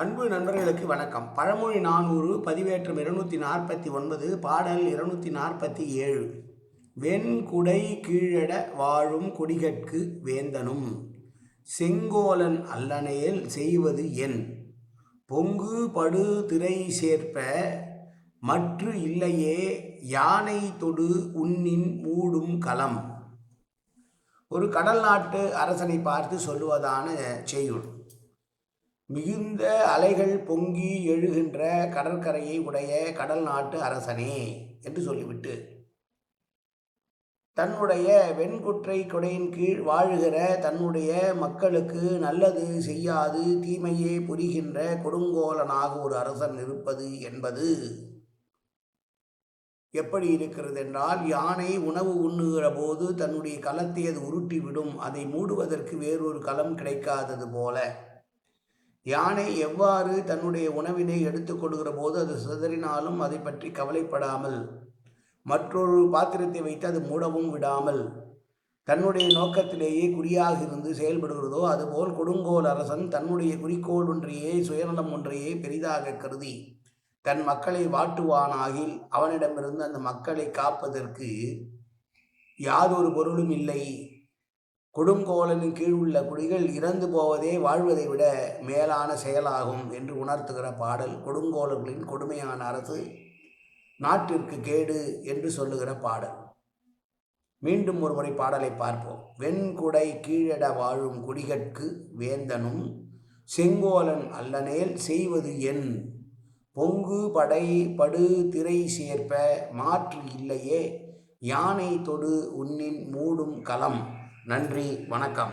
அன்பு நண்பர்களுக்கு வணக்கம். பழமொழி நானூறு பதிவேற்றம் இருநூற்றி நாற்பத்தி ஒன்பது பாடல் இருநூற்றி நாற்பத்தி ஏழு வெண்குடை கீழட வாழும் குடிகட்கு வேந்தனும் செங்கோலன் அல்லனையில் செய்வது என். பொங்கு படு திரை சேர்ப்ப மற்று இல்லையே யானை தொடு உன்னின் மூடும் களம். ஒரு கடல் நாட்டு அரசனை பார்த்து சொல்லுவதான செய்யுள். மிகுந்த அலைகள் பொங்கி எழுகின்ற கடற்கரையை உடைய கடல் நாட்டு அரசனே என்று சொல்லிவிட்டு தன்னுடைய வெண்குற்றை கொடையின் கீழ் வாழுகிற தன்னுடைய மக்களுக்கு நல்லது செய்யாது தீமையே புரிகின்ற கொடுங்கோலனாக ஒரு அரசன் இருப்பது என்பது எப்படி இருக்கிறது என்றால் யானை உணவு உண்ணுகிற போது தன்னுடைய களத்தை அது உருட்டிவிடும். அதை மூடுவதற்கு வேறொரு களம் கிடைக்காதது போல. யானை எவ்வாறு தன்னுடைய உணவினை எடுத்துக்கொள்கிற போது அது சிதறினாலும் அதை பற்றி கவலைப்படாமல் மற்றொரு பாத்திரத்தை வைத்து அது மூடவும் விடாமல் தன்னுடைய நோக்கத்திலேயே குறியாக இருந்து செயல்படுகிறதோ அதுபோல் கொடுங்கோல் அரசன் தன்னுடைய குறிக்கோள் ஒன்றையே சுயநலம் ஒன்றையே பெரிதாக கருதி தன் மக்களை வாட்டுவானாகில் அவனிடமிருந்து அந்த மக்களை காப்பதற்கு யாதொரு பொருளும் இல்லை. கொடுங்கோலனின் கீழ் உள்ள குடிகள் இறந்து போவதே வாழ்வதை விட மேலான செயலாகும் என்று உணர்த்துகிற பாடல் கொடுங்கோலர்களின் கொடுமையான அரசு நாட்டிற்கு கேடு என்று சொல்லுகிற பாடல். மீண்டும் ஒரு முறை பாடலை பார்ப்போம். வெண்குடை கீழட வாழும் குடிகட்கு வேந்தனும் செங்கோலன் அல்லனேல் செய்வது என். பொங்கு படை படு திரை சேர்ப்ப மாற்று இல்லையே யானை தொடு உன்னின் மூடும் களம். நன்றி வணக்கம்.